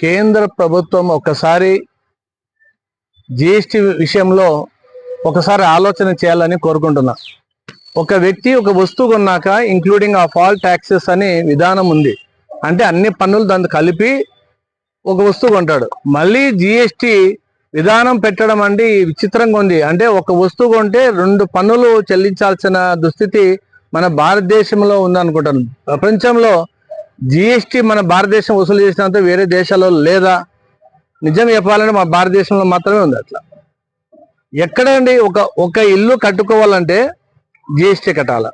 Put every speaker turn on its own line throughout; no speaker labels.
కేంద్ర ప్రభుత్వం ఒకసారి జిఎస్టి విషయంలో ఒకసారి ఆలోచన చేయాలని కోరుకుంటున్నా. ఒక వ్యక్తి ఒక వస్తువు కొన్నాక ఇంక్లూడింగ్ ఆఫ్ ఆల్ ట్యాక్సెస్ అనే విధానం ఉంది. అంటే అన్ని పన్నులు దాన్ని కలిపి ఒక వస్తువు కొంటాడు. మళ్ళీ జిఎస్టి విధానం పెట్టడం అంటే విచిత్రంగా ఉంది. అంటే ఒక వస్తువు కొంటే రెండు పన్నులు చెల్లించాల్సిన దుస్థితి మన భారతదేశంలో ఉందనుకుంటాను. ప్రపంచంలో జిఎస్టీ మన భారతదేశం వసూలు చేసినంత వేరే దేశాల్లో లేదా? నిజం చెప్పాలంటే మా భారతదేశంలో మాత్రమే ఉంది అట్లా. ఎక్కడండి ఒక ఒక ఇల్లు కట్టుకోవాలంటే జిఎస్టీ కట్టాల.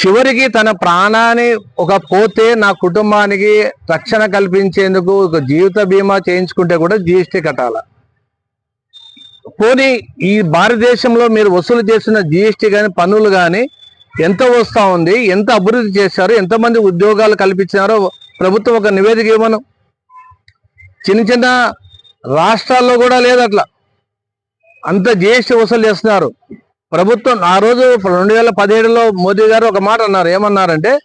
చివరికి తన ప్రాణాన్ని ఒక పోతే నా కుటుంబానికి రక్షణ కల్పించేందుకు ఒక జీవిత బీమా చేయించుకుంటే కూడా జిఎస్టీ కట్టాల. పోనీ ఈ భారతదేశంలో మీరు వసూలు చేసిన జిఎస్టీ కానీ పన్నులు కానీ ఎంత వస్తా ఉంది ఎంత అభివృద్ధి చేశారు ఎంతమంది ఉద్యోగాలు కల్పించారో ప్రభుత్వం ఒక నివేదిక ఇవ్వను. చిన్న చిన్న రాష్ట్రాల్లో కూడా లేదు అట్లా అంత జిఎస్టీ వసూలు చేస్తున్నారు. ప్రభుత్వం ఆ రోజు రెండు వేల పదిహేడులో మోదీ గారు ఒక మాట అన్నారు. ఏమన్నారంటే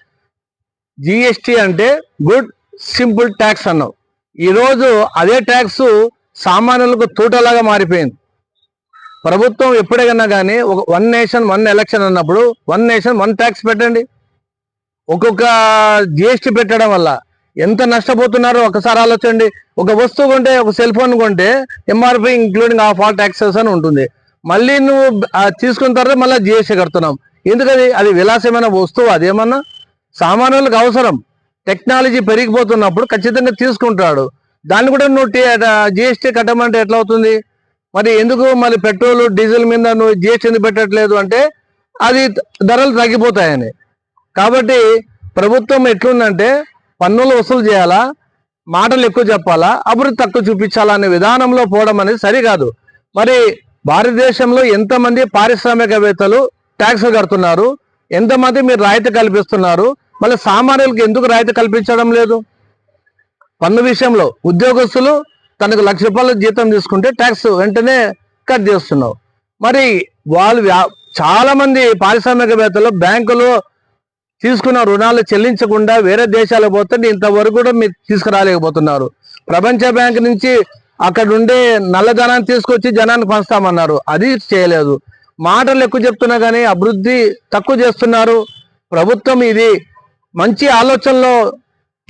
జిఎస్టీ అంటే గుడ్ సింపుల్ ట్యాక్స్ అన్నావు. ఈరోజు అదే ట్యాక్స్ సామాన్యులకు తూటలాగా మారిపోయింది. ప్రభుత్వం ఎప్పుడైనా కానీ ఒక వన్ నేషన్ వన్ ఎలక్షన్ అన్నప్పుడు వన్ నేషన్ వన్ ట్యాక్స్ పెట్టండి. ఒక్కొక్క జిఎస్టీ పెట్టడం వల్ల ఎంత నష్టపోతున్నారో ఒకసారి ఆలోచండి ఒక వస్తువు కొంటే ఒక సెల్ ఫోన్ కొంటే MRP including of all taxes అని ఉంటుంది. మళ్ళీ నువ్వు తీసుకున్న తర్వాత మళ్ళీ జిఎస్టీ కడుతున్నాం. ఎందుకది? అది విలాసమైన వస్తువు అదేమన్నా? సామాన్యులకు అవసరం. టెక్నాలజీ పెరిగిపోతున్నప్పుడు ఖచ్చితంగా తీసుకుంటాడు. దాన్ని కూడా నువ్వు జిఎస్టీ కట్టమంటే ఎట్లా అవుతుంది మరి ఎందుకు మరి పెట్రోల్ డీజిల్ మీద నువ్వు జిఎస్టీ పెట్టట్లేదు అంటే అది ధరలు తగ్గిపోతాయని. కాబట్టి ప్రభుత్వం ఎట్లుందంటే పన్నులు వసూలు చేయాలా మాటలు ఎక్కువ చెప్పాలా అభివృద్ధి తక్కువ చూపించాలా అనే విధానంలో పోవడం అనేది సరికాదు. మరి భారతదేశంలో ఎంతమంది పారిశ్రామికవేత్తలు ట్యాక్స్ కడుతున్నారు ఎంతమంది మీరు రాయితీ కల్పిస్తున్నారు మళ్ళీ సామాన్యులకు ఎందుకు రాయితీ కల్పించడం లేదు? పన్ను విషయంలో ఉద్యోగస్తులు తనకు లక్ష రూపాయల జీతం తీసుకుంటే ట్యాక్స్ వెంటనే కట్ చేస్తున్నావు. మరి వాళ్ళు వ్యా- చాలా మంది పారిశ్రామికవేత్తలు బ్యాంకులు తీసుకున్న రుణాలు చెల్లించకుండా వేరే దేశాలకు పోతే ఇంతవరకు కూడా మీరు తీసుకురాలేకపోతున్నారు. ప్రపంచ బ్యాంక్ నుంచి అక్కడ ఉండే నల్లధనాన్ని తీసుకొచ్చి జనాన్ని పంచుతామన్నారు. అది చేయలేదు. మాటలు ఎక్కువ చెప్తున్నా కానీ అభివృద్ధి తక్కువ చేస్తున్నారు. ప్రభుత్వం ఇది మంచి ఆలోచనలో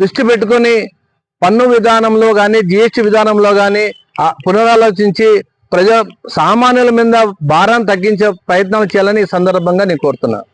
దృష్టి పెట్టుకొని పన్ను విధానంలో కానీ జిఎస్టి విధానంలో కానీ పునరాలోచించి ప్రజా సామాన్యుల మీద భారాన్ని తగ్గించే ప్రయత్నం చేయాలని ఈ సందర్భంగా నేను కోరుతున్నాను